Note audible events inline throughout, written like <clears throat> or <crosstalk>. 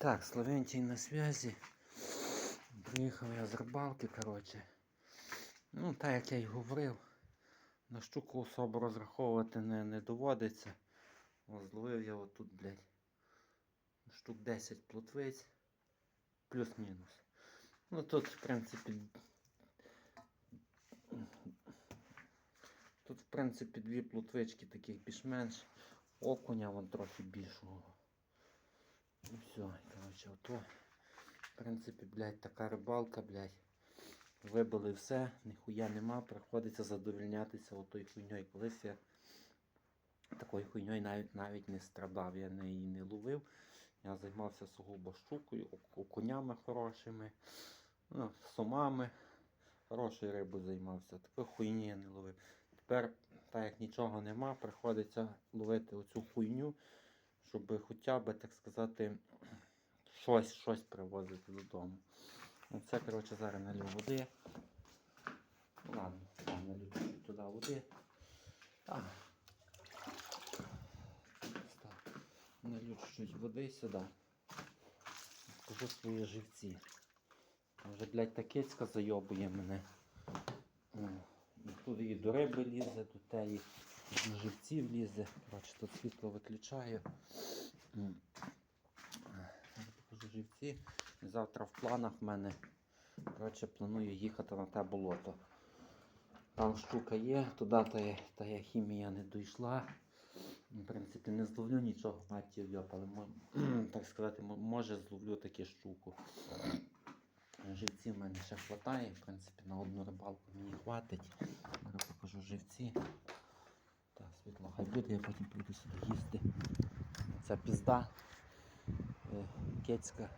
Так, Словентій на зв'язі. Приїхав я з рибалки, коротше. Ну, так як я й говорив, на щуку особо розраховувати не, не доводиться. О, зловив я отут, блядь, штук 10 плотвиць, плюс-мінус. Ну тут, в принципі, тут, в принципі, дві плотвички таких більш-менш. Окуня вон трохи більшого. Ну все, коротше, ото. В принципі, блядь, така рибалка, блядь. Вибили все, ніхуя нема, приходиться задовольнятися отою хуйньою. Колись я такою хуйньою навіть навіть не страдав, я не, її не ловив. Я займався сугубо щукою, окунями хорошими, ну, сомами. Хорошою рибою займався. Такої хуйні я не ловив. Тепер, так як нічого нема, приходиться ловити оцю хуйню, щоб хоча б, так сказати, щось, щось привозити додому. Оце, коротше, зараз налю води. Ну, Ладно, налю туди води. А. Так. Налю води сюди. Покажу свої живці. Там Вже, блядь, та кицька зайобує мене. Тут і до риби лізе, до теї до живців лізе. Коротше, тут світло виключаю. Покажу живці. Завтра в планах в мене. Коротше, планую їхати на те болото. Там щука є, туди та, та є хімія не дійшла. В принципі, не зловлю нічого, матір йоп, але <clears throat> так сказати, може зловлю таке щуку. Живці в мене ще хватає, в принципі, на одну рибалку мені хватить. Зараз покажу живці. Так, світло хай буде, я потім прийду сюди їсти. Це пізда. Е, Кецька.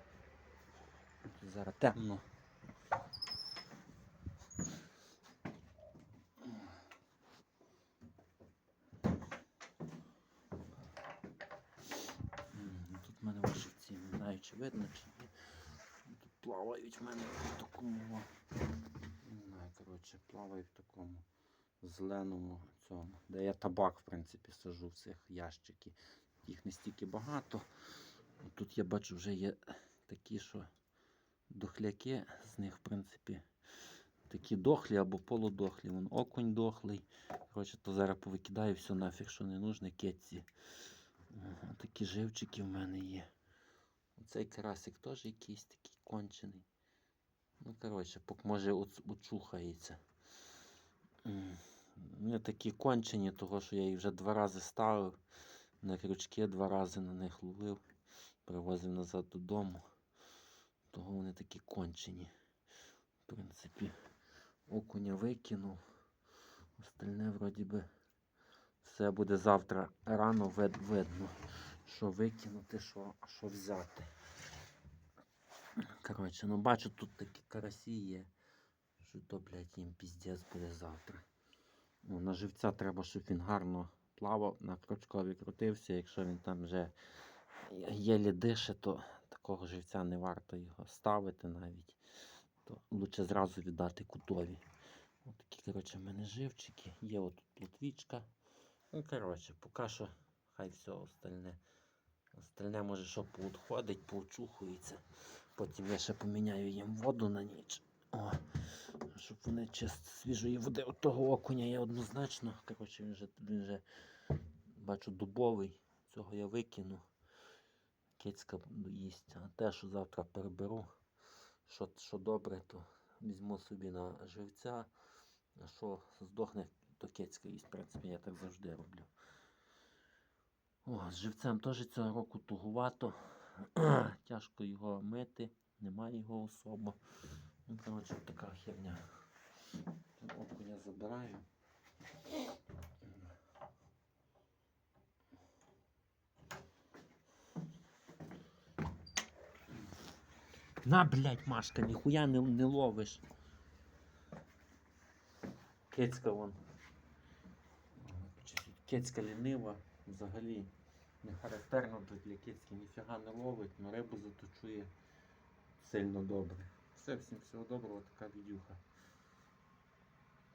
Зараз темно. Тут в мене вишивці, не знаю, чи видно, чи ні. Тут плавають в мене в такому. Не знаю, коротше, плавають в такому зеленому цьому. Де я табак, в принципі, сажу в цих ящики. Їх не стільки багато. Тут я бачу вже є такі, що дохляки, з них, в принципі, такі дохлі або полудохлі. Вон окунь дохлий. Коротше, то зараз повикидаю все нафіг, що не нужне, кетці. Такі живчики в мене є. Оцей карасик теж якийсь такий кончений. Ну, коротше, може очухається. Вони такі кончені, того що я їх вже два рази ставив на крючки, два рази на них ловив, привозив назад додому. Того вони такі кончені. В принципі, окуня викинув. Остальне вроді би все буде завтра рано вид- видно, що викинути, що, що взяти. Коротше, ну бачу, тут такі карасі є. Що то, блядь, їм піздець буде завтра. Ну, на живця треба, щоб він гарно плавав, на крючкові крутився. Якщо він там вже єлі дише, то такого живця не варто його ставити навіть. То лучше зразу віддати кутові. Ось такі, коротше, в мене живчики. Є отут плотвічка. Ну, коротше, поки що хай все остальне. Остальне може, що поудходить, поучухується. Потім я ще поміняю їм воду на ніч. О, вони чисто свіжої води. От того окуня є однозначно. Коротше, він вже, він вже бачу дубовий. Цього я викину. Кицька їсть. А те, що завтра переберу, що, що добре, то візьму собі на живця. А що здохне, то кицька їсть. В принципі, я так завжди роблю. О, з живцем теж цього року тугувато. <clears throat> Тяжко його мити, немає його особо. Ну, коротше, така херня. Окуня забираю. На, блядь, Машка, ніхуя не, не ловиш. Кецька вон. Кецька лінива взагалі не характерно для кицьки ніфіга не ловить, але рибу заточує сильно добре. Все, всім всього доброго, така відюха.